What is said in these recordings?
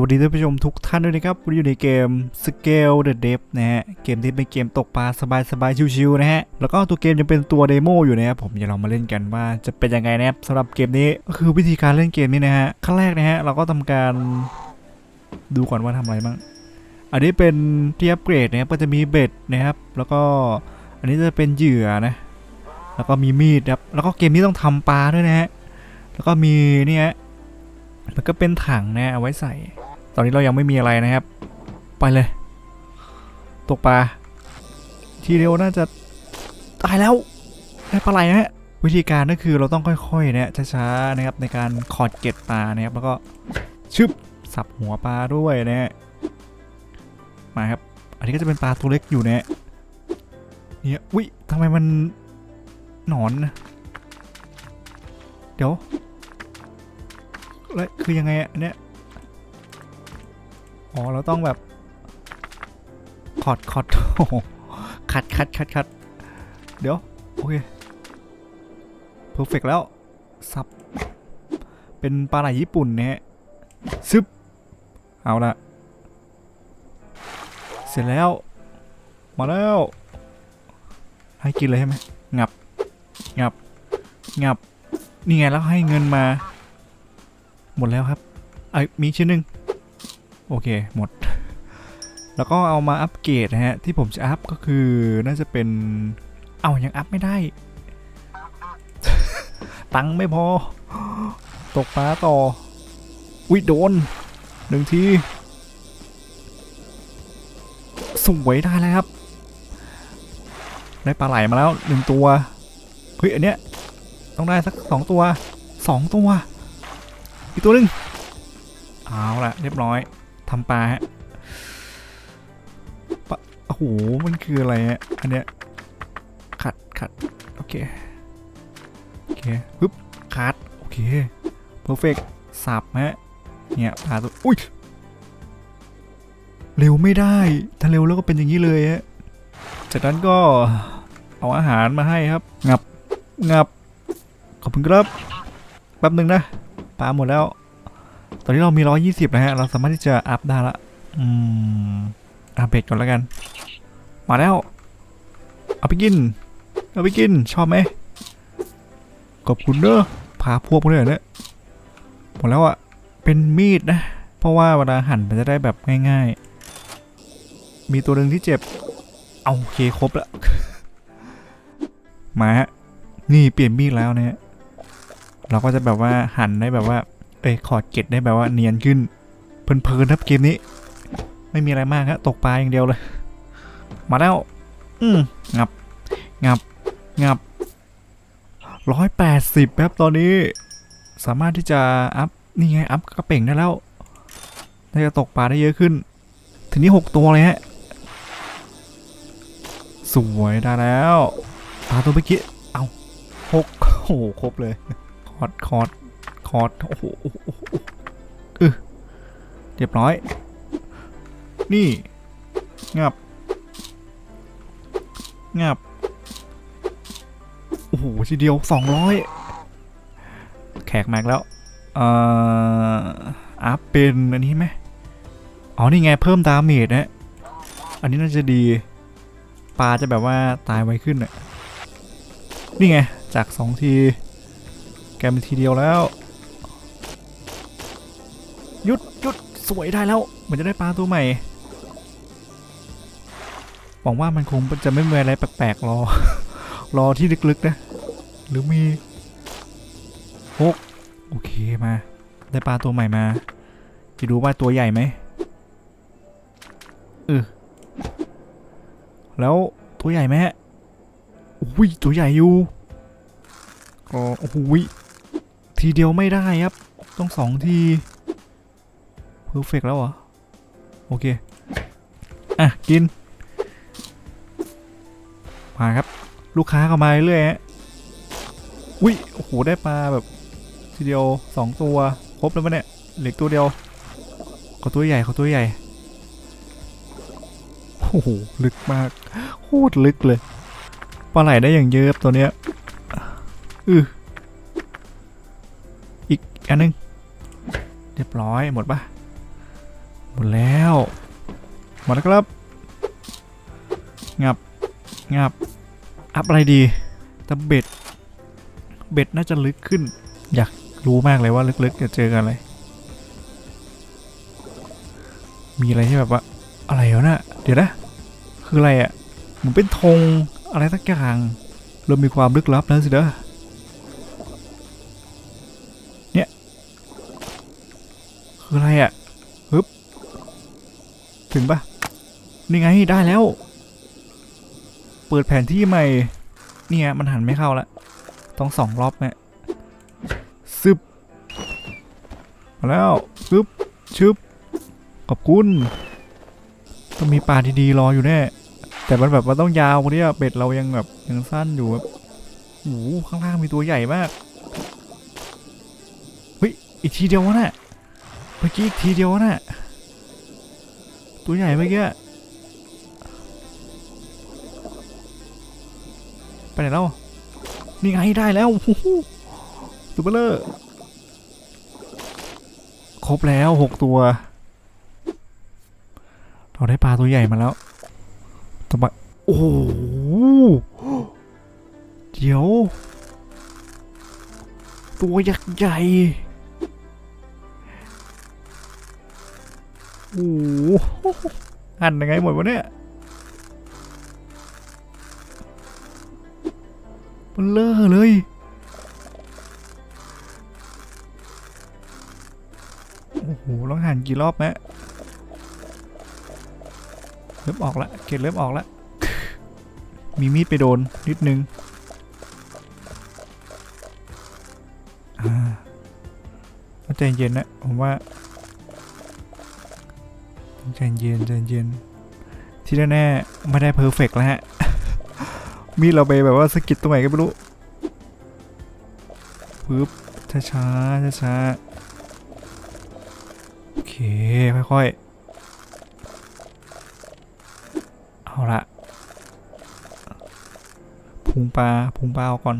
วัสดีท่านผู้ชมทุกท่านด้วยนะครับวันนี้อยู่ในเกม Scale the Depth นะฮะ เกมที่เป็นเกมตกปลาสบายๆ ชิวๆนะฮะ แล้วก็ตัวเกมยังเป็นตัวเดโมอยู่นะครับผมจะลองมาเล่นกันว่าจะเป็นยังไงนะครับสำหรับเกมนี้ก็คือวิธีการเล่นเกมนี้นะฮะ ขั้นแรกนะฮะ เราก็ทำการดูก่อนว่าทำอะไรบ้าง อันนี้เป็นที่อัปเกรดนะครับ ก็จะมีเบ็ดนะครับ แล้วก็อันนี้จะเป็นเหยื่อนะ แล้วก็มีมีดครับ แล้วก็เกมนี้ต้องทำปลาด้วยนะฮะ แล้วก็มีเนี่ มันก็เป็นถังนะเอาไว้ใส่ ตอนนี้เรายังไม่มีอะไรนะครับ ไปเลย ตกปลา ทีเดียวน่าจะตายแล้วได้ปลาไหลนะฮะวิธีการก็คือเราต้องค่อยๆนะช้าๆนะครับในการขอดเก็ดปลานะครับแล้วก็ชึบสับหัวปลาด้วยนะฮะมาครับ อันนี้ก็จะเป็นปลาตัวเล็กอยู่นะฮะเนี่ยอุ้ยทำไมมันหนอนนะเดี๋ยว แล้วคือยังไงอะเนี่ย อ๋อ เราต้องแบบคอดคอดโอ้โหคัดคัดคัดคัดเดี๋ยว โอเคเพอร์เฟกแล้ว สับ เป็นปลาไหลญี่ปุ่นเนี่ยซึบ เอาละเสร็จแล้ว มาแล้ว ให้กินเลยใช่ไหมงับ งับ งับ นี่ไงแล้วให้เงินมา หมดแล้วครับไอมีชิ้นหนึ่งโอเคหมด แล้วก็เอามาอัปเกรดนะฮะ ที่ผมจะอัพก็คือน่าจะเป็นเอายังอัพไม่ได้ ตังค์ไม่พอ ตกปลาต่อ อุ้ยโดนหนึ่งทีสวยได้แล้วครับ ได้ปลาไหลมาแล้วหนึ่งตัว เฮ้ย อันเนี้ย ต้องได้สักสองตัวสองตัว อีกตัวหนึ่งเอาละเรียบร้อยทำปลาฮะปะโอ้โห มันคืออะไรฮะ อันเนี้ย ขัดขัดโอเค โอเคปึ๊บคัดโอเค เพอร์เฟกสับฮะ เนี่ยปลาตัว อุ้ย เร็วไม่ได้ ถ้าเร็วแล้วก็เป็นอย่างนี้เลยฮะ จากนั้นก็เอาอาหารมาให้ครับ งับ งับ ขอบคุณครับ แป๊บหนึ่งนะ ปลาหมดแล้ว ตอนนี้เรามี120นะฮะ เราสามารถที่จะอัพได้ละอืมอัพเบรกก่อนแล้วกัน มาแล้ว เอาไปกิน เอาไปกิน ชอบไหมขอบคุณเนอะพาพวกมาเลยเหรอเนี่ยหมดแล้วอะเป็นมีดนะ เพราะว่าเวลาหั่นมันจะได้แบบง่าย ๆ มีตัวหนึ่งที่เจ็บ เอาโอเคครบล้วมาฮะ นี่เปลี่ยนมีดแล้วเนะฮะ เราก็จะแบบว่าหันได้แบบว่า เอ้ย ขอดเกตได้แบบว่าเนียนขึ้น เพลินๆครับเกมนี้ ไม่มีอะไรมากครับตกปลาอย่างเดียวเลย มาแล้ว อืมงับ งับ งับร้อยแปดสิบครับตอนนี้ สามารถที่จะอัพนี่ไงอัพกระเป่งได้แล้วน่าจะตกปลาได้เยอะขึ้น ถึงนี้หกตัวเลยฮะสวยได้แล้วปลาตัวเมื่อกี้เอาหกโอ้โหครบเลย อดคอร์ดคอร์ดโอ้โหเออเรียบร้อย นี่ งับ งับ โอ้โห ทีเดียวสองร้อยแขกมากแล้ว เอ่อ อัพเป็นอันนี้ไหมอ๋อ นี่ไงเพิ่มดาเมจนะ อันนี้น่าจะดี ปลาจะแบบว่าตายไวขึ้นอะนี่ไง จากสองที กเป็นทีเดียวแล้วหยุดหยุดสวยได้แล้วเหมือนจะได้ปลาตัวใหม่หวังว่ามันคงจะไม่มีอะไรแปลกๆรอ รอที่ลึกๆนะ หรือมีหกโอเคมา ได้ปลาตัวใหม่มา จะดูว่าตัวใหญ่ไหมเออแล้วตัวใหญ่ไหมฮะอุ้ยตัวใหญ่อยู่ก็โอ้โหย ทีเดียวไม่ได้ครับ ต้องสองทีเพอร์เฟกแล้วเหรอ โอเค อะ กิน มาครับ ลูกค้าเข้ามาเรื่อยๆฮะอุ้ย โอ้โห ได้ปลาแบบ ทีเดียวสองตัว ครบแล้วมั้เนี่ยเหลืออกตัวเดียว ขอตัวใหญ่ ขอตัวใหญ่ โอ้โห ลึกมาก โคตรลึกเลย ปลาไหลได้อย่างเยอะตัวเนี้ยอือ อันหนึง เรียบร้อยหมดปะหมดแล้ว หมดแล้วครับ งับ งับ อัพอะไรดีต่เบ็ด เบ็ดน่าจะลึกขึ้น อยากรู้มากเลยว่าลึกๆจะเจอกันอะไร มีอะไรที่แบบว่า อะไรวะน่ะเดี๋ยวนะ คืออะไรอะ่ะเหมือนเป็นธงอะไรสักอย่างเริ่มมีความลึกลับแล้วสิเด้อ คืออะไรอะ่ะฮึบถึงปะนี่ไงได้แล้ว เปิดแผนที่ใหม่ เนี่ยมันหันไม่เข้าละ ต้องสองรอบแม่ซึบมาแล้วซึบชึบขอบคุณ ต้องมีปลาดีๆรออยู่แน่ แต่มันแบบมันต้องยาวกว่านี้อะเบ็ดเรายังแบบยังสั้นอยู่แบบโอ้โหข้างล่างมีตัวใหญ่มาก เฮ้ย อีกทีเดียววะน่ะ มื่อกี้อีกทีเดียววะน่ะตัวใหญ่เมื่อกี้ไปไหนแล้วนี่ไงได้แล้วตัวเบลเลอร์ครบแล้วหกตัว เราได้ปลาตัวใหญ่มาแล้วตัวปลาโอ้โหเดี๋ยว ตัวยักษ์ใหญ่ โอ้หันยังไงหมดวะเนี่ย มันเลอะเลย โอ้โหต้องหันกี่รอบแมะเริ่มออกละ เกล็ดเริ่มออกละ มีมีดไปโดนนิดนึงอ่าใจเย็นนะผมว่า ใจเย็นใจเย็น ที่แน่ๆไม่ได้เพอร์เฟกแล้วฮะ มีดเราไปแบบว่าสะกิดตรงไหนก็ไม่รู้ปึ๊บช้าช้าช้าช้าโอเค ค่อยๆ เอาละพุงปลาพุงปลาเอาก่อน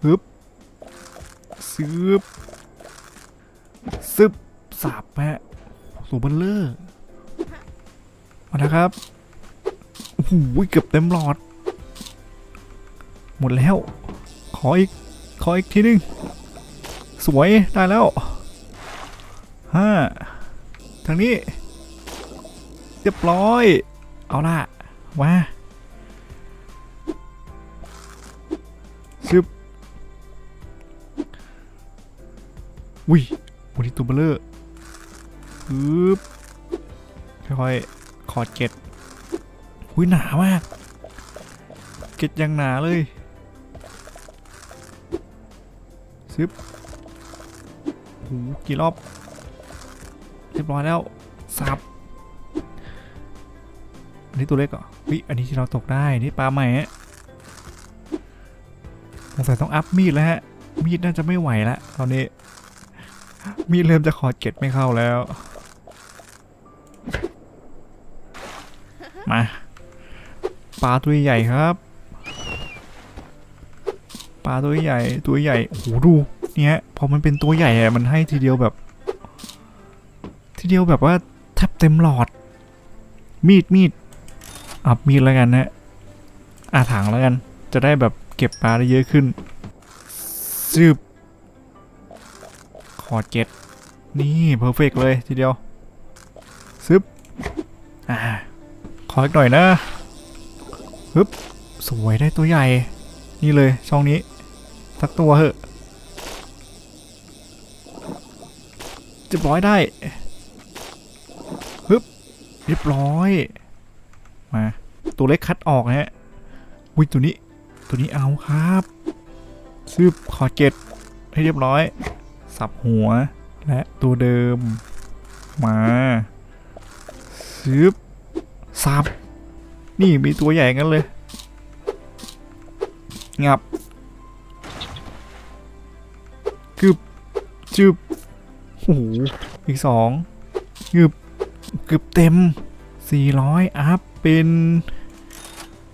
ปึ๊บซึบ ซึบสับฮะสูเบลเลอร์มาแล้วครับโอ้โหเกือบเต็มหลอด หมดแล้ว ขออีก ขออีกทีนึง สวย ได้แล้วห้าทางนี้ เรียบร้อย เอาล่ะมาชึบอุ้ ยวันนี้ตัวเบลเลอร์ปึ๊บค่อยๆขอดเก็ดอุ้ยหนามาก เก็ดยังหนาเลยซึบโอ้โหกี่รอบ เรียบร้อยแล้วสับอันนี้ตัวเล็กเหรอวิอันนี้ที่เราตกได้นี่ปลาใหม่ฮะสงสัยต้องอัพมีดแล้วฮะ มีดน่าจะไม่ไหวแล้วตอนนี้ มีดเริ่มจะขอดเก็ดไม่เข้าแล้ว มาปลาตัวใหญ่ครับปลาตัวใหญ่ตัวใหญ่โอ้โหดูเนี่ยพอมันเป็นตัวใหญ่อะมันให้ทีเดียวแบบ ทีเดียวแบบว่าแทบเต็มหลอด มีดมีดอับมีดแล้วกันนะอาถังแล้วกัน จะได้แบบเก็บปลาได้เยอะขึ้นซึบ ขอเจ็ดนี่เพอร์เฟกเลยทีเดียวซึบอ่าขออีกหน่อยนะฮึบสวยได้ตัวใหญ่ นี่เลยช่องนี้สักตัวเหอะเรียบร้อยได้ฮึบเรียบร้อย มาตัวเล็กคัดออกนะฮะวิตัวนี้ตัวนี้เอาครับซึบขอเก็ตให้เรียบร้อย สับหัว และตัวเดิม มาซึบซับ นี่มีตัวใหญ่กันเลย งับกึบจึบโอ้โหอีกสองกึบกึบเต็ม 400 อัพ เป็น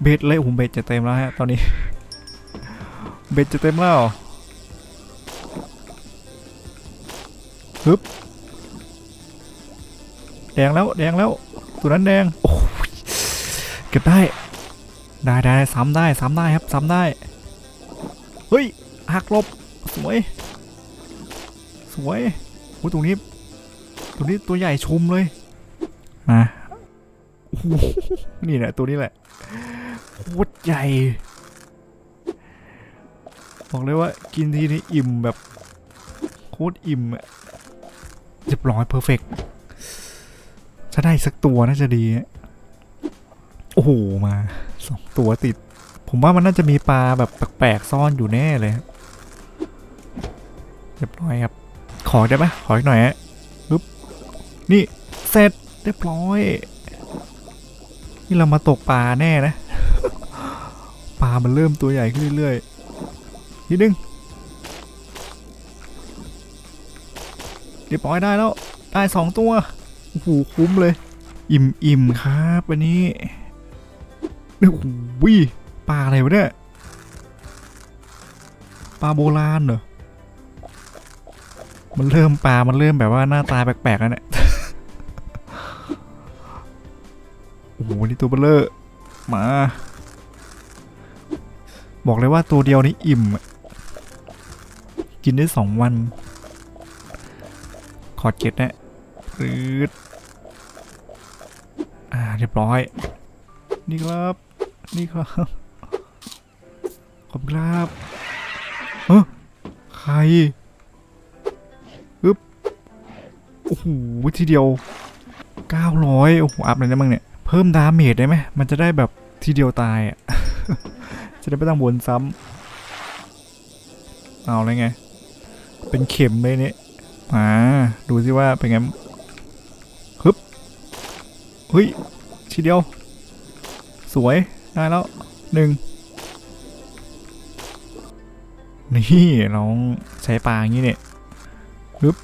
เบ็ดเลยโอ้โหเบ็ดจะเต็มแล้วฮะ ตอนนี้ เบ็ดจะเต็มแล้ว ฮึบแดงแล้วแดงแล้วตัวนั้นแดงโอ้ยเก็บได้ ได้ได้ซ้ำได้ซ้ำได้ครับซ้ำได้ เฮ้ยหักลบสวย สวยโอ้ตรงนี้ตรงนี้ตัวใหญ่ชุมเลยมาโอ้นี่แหละตัวนี้แหละโคตรใหญ่บอกเลยว่ากินทีนี้อิ่มแบบโคตรอิ่มอะ เรียบร้อยเพอร์เฟกถ้าได้สักตัวน่าจะดี โอ้โห มาสองตัวติด ผมว่ามันน่าจะมีปลาแบบแปลกๆซ่อนอยู่แน่เลยเรียบร้อยครับ ขอได้ไหมขออีกหน่อยฮะปึ๊บนี่ เสร็จเรียบร้อย นี่เรามาตกปลาแน่นะ ปลามันเริ่มตัวใหญ่ขึ้นเรื่อยๆนิดนึง เรียบร้อยได้แล้ว ได้สองตัวโอ้โหคุ้มเลย อิ่มอิ่มครับวันนี้โอ้โหปลาอะไรวะเนี่ยปลาโบราณเหรอมันเริ่มปลา มันเริ่มแบบว่าหน้าตาแปลกๆแล้วเนี่ยโอ้โหนี่ตัวเบลเลอร์มา บอกเลยว่าตัวเดียวนี้อิ่ม กินได้สองวัน ขอดเจ็ดนะรืดอ่าเรียบร้อย นี่ครับ นี่ครับขอบคุณครับเฮ้ใครอึ๊บโอ้โหทีเดียว 900 โอ้โห อัพเลยนะมึงเนี่ย เพิ่มดาเมจได้ไหม มันจะได้แบบทีเดียวตายอะ จะได้ไม่ต้องวนซ้ำเอาเลยไง เป็นเข็มเลยเนี่ย มาดูสิว่าเป็นไงฮึบเฮ้ยทีเดียว สวยได้แล้วหนึ่งนี่น้องใช้ปลาอย่างนี้เนี่ยฮึบ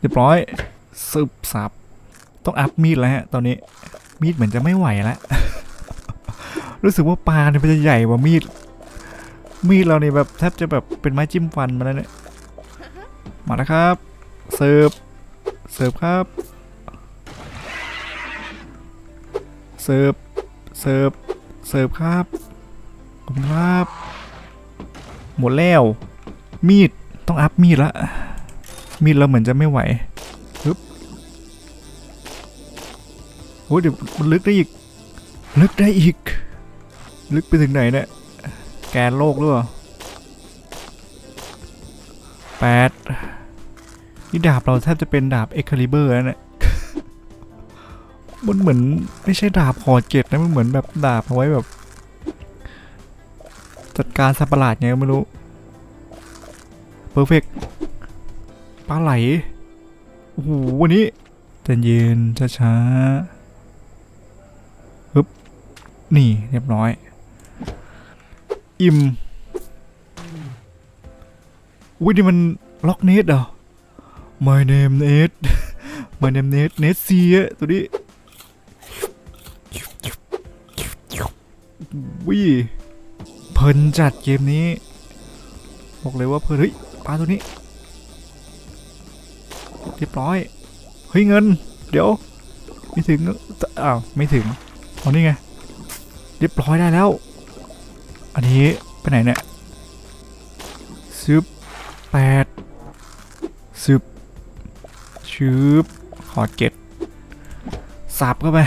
เรียบร้อยซึบสับต้องอัพมีดแล้วฮะตอนนี้มีดเหมือนจะไม่ไหวแล้วรู้สึกว่าปลาเนี่ยมันจะใหญ่กว่ามีด มีดเราเนี่ยแบบแทบจะแบบเป็นไม้จิ้มฟันมาแล้วเนี่ย มาแล้วครับ เสิร์ฟ เสิร์ฟครับ เสิร์ฟ เสิร์ฟ เสิร์ฟครับขอบคุณครับ หมดแล้ว มีด ต้องอัพมีดละ มีดเราเหมือนจะไม่ไหวปึ๊บโอ้ยเดี๋ยวมันลึกได้อีก ลึกได้อีก ลึกไปถึงไหนเนี่ย แกนโลกหรือเปล่าแปด นี่ดาบเราแทบจะเป็นดาบเอ็กคาลิเบอร์แล้วเนี่ยมันเหมือนไม่ใช่ดาบคอเจ็ดนะมันเหมือนแบบดาบเอาไว้แบบ จัดการสัประหลาดไงไม่รู้เพอร์เฟกปลาไหลโอ้โหวันนี้ใจะเย็นช้าๆฮึบนี่เรียบร้อย อิ่มอุ้ยนี่มันล็อกเนตเหรอ My name Nate My name Nate Nate C อะตัวนี้วิเพลินจัดเกมนี้ บอกเลยว่าเพลินเฮ้ยปลาตัวนี้เรียบร้อย เฮ้ยเงิน เดี๋ยว ไม่ถึง อ้าว ไม่ถึงเอานี่ไง เรียบร้อยได้แล้ว อันนี้ ไปไหนเนี่ยซึบแปด ชืบขอเจ็ดสับเข้าไป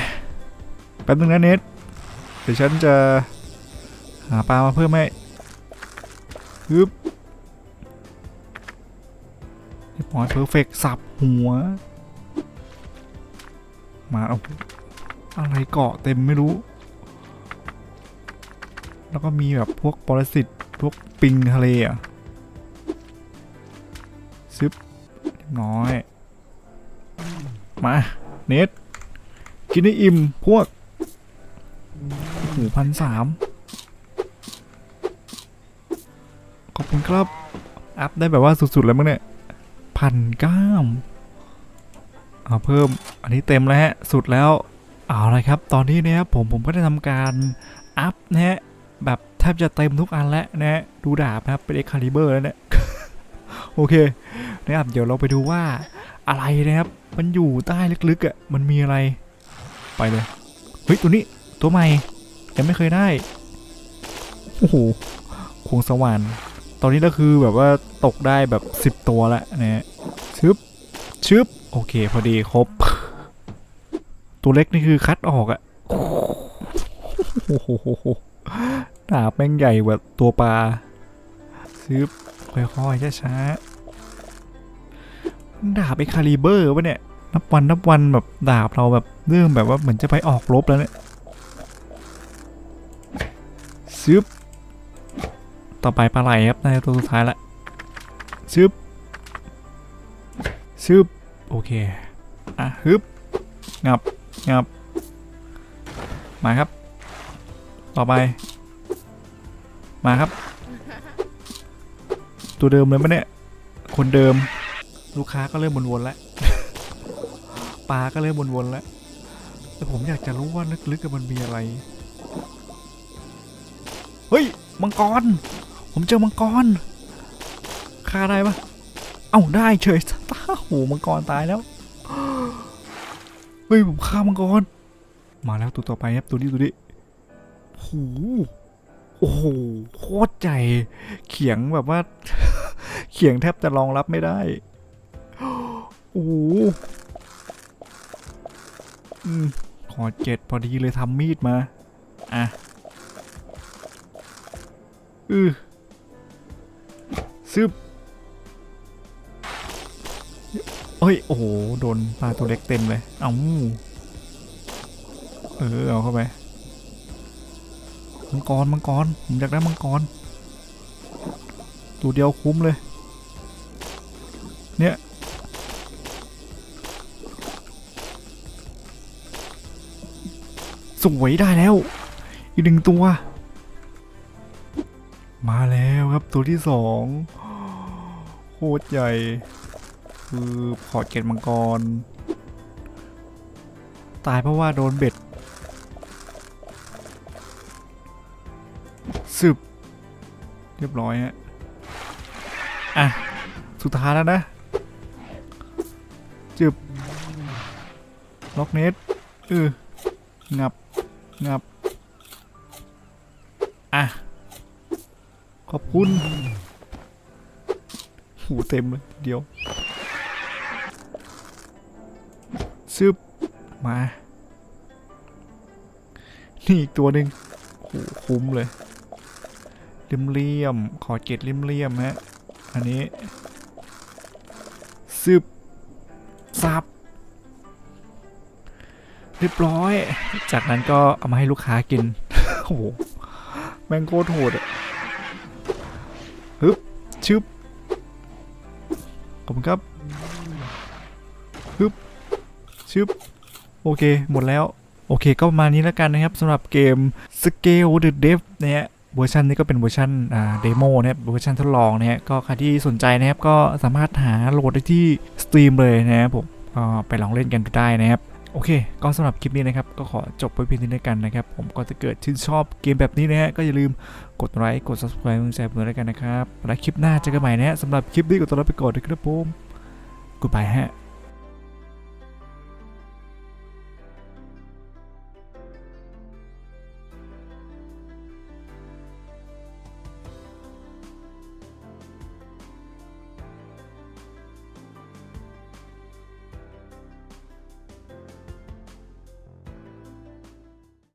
แป๊บนึงนะเน็ตเดี๋ยวฉันจะหาปลามาเพิ่มให้ฮึบเรียบร้อยเพอร์เฟกสับหัว มาเอาอะไรเกาะเต็มไม่รู้ แล้วก็มีแบบพวกปรสิตพวกปิงทะเลอะซึบเรียบร้อย มา เน็ตกินให้อิ่มพวกหมูพันสามขอบคุณครับ อัพได้แบบว่าสุด ๆ แล้วมั้งเนี่ยพันเก้าเอาเพิ่มอันนี้เต็มแล้วฮะ สุดแล้ว เอาละครับ ตอนนี้เนี่ยผมผมก็ได้ทำการอัพนะฮะ แบบแทบจะเต็มทุกอันแล้วนะฮะ ดูดาบนะครับ เป็นเอ็กคาลิเบอร์แล้วเนี่ย โอเคนะครับเดี๋ยวเราไปดูว่า อะไรนะครับ มันอยู่ใต้ลึกๆอะ มันมีอะไร ไปเลย เฮ้ย ตัวนี้ ตัวใหม่ ยังไม่เคยได้ โอ้โหควงสวรรค์ตอนนี้ก็คือแบบว่าตกได้แบบ 10 ตัวแล้วนะฮะชึบชึบ โอเค พอดีครบ ตัวเล็กนี่คือคัดออกอะโอ้โหดาบแม่งใหญ่กว่าตัวปลาชึบค่อยๆช้าๆ ดาบไอคาลิเบอร์วะเนี่ย นับวันนับวันแบบดาบเราแบบเริ่มแบบว่าเหมือนจะไปออกรบแล้วเนี่ยชึบต่อไปปลาไหลครับในตัวสุดท้ายละชึบชึบโอเค อะฮึบงับงับ มาครับ ต่อไป มาครับ ตัวเดิมเลยปะเนี่ย คนเดิม ลูกค้าก็เริ่มวนๆแล้วปลาก็เริ่มวนๆแล้ว แต่ผมอยากจะรู้ว่าลึกๆกับมันมีอะไร เฮ้ย มังกร ผมเจอมังกรฆ่าได้ปะเอ้าได้เฉยตาโหมังกรตายแล้ว เฮ้ยผมฆ่ามังกร มาแล้วตัวต่อไปครับตัวนี้ตัวนี้โหโอ้โหโคตรใหญ่เขียงแบบว่า เขียงแทบจะรองรับไม่ได้ โอ้โหอืมขอเจ็ดพอดีเลยทำมีดมา อะ อือซึบเฮ้ย โอ้โห โดนปลาตัวเล็กเต็มเลย เอาเออ เอาเข้าไป มังกร มังกร ผมอยากได้มังกร ตัวเดียวคุ้มเลย เนี่ย สวยได้แล้ว อีกหนึ่งตัว มาแล้วครับตัวที่สองโคตรใหญ่ คือขอดเกตมังกร ตายเพราะว่าโดนเบ็ดสืบเรียบร้อยฮะอะ สุดท้ายแล้วนะจึบล็อกเนตเอองับ งับอะ ขอบคุณหูเต็มเลยเดียวซึบมา นี่อีกตัวหนึ่งโหคุ้มเลยเลี่ยมเลี่ยมๆขอเกตเลี่ยมเลี่ยมฮะ อันนี้ซึบซับ เรียบร้อย จากนั้นก็เอามาให้ลูกค้ากิน โอ้โห แมงโคตรโหดอะฮึบชึบขอบคุณครับฮึบชึบโอเค หมดแล้ว โอเค ก็ประมาณนี้แล้วกันนะครับสำหรับเกม Scale the Dev นะฮะเวอร์ชันนี้ก็เป็นเวอร์ชันอ่าเดโมนะครับเวอร์ชันทดลองนะฮะก็ใครที่สนใจนะครับก็สามารถหาโหลดได้ที่ Steam เลยนะครับผมก็ไปลองเล่นกันดูได้นะครับ โอเค ก็สำหรับคลิปนี้นะครับ ก็ขอจบไว้เพียงเท่านี้กันนะครับ ผมก็จะเกิดชื่นชอบเกมแบบนี้นะฮะ ก็อย่าลืมกดไลค์ กด subscribe กดแชร์เพื่อนแล้วกันนะครับ และคลิปหน้าเจอกันใหม่นะฮะสำหรับคลิปนี้ก็ต้องลาไปก่อนนะครับผมกูไปฮะ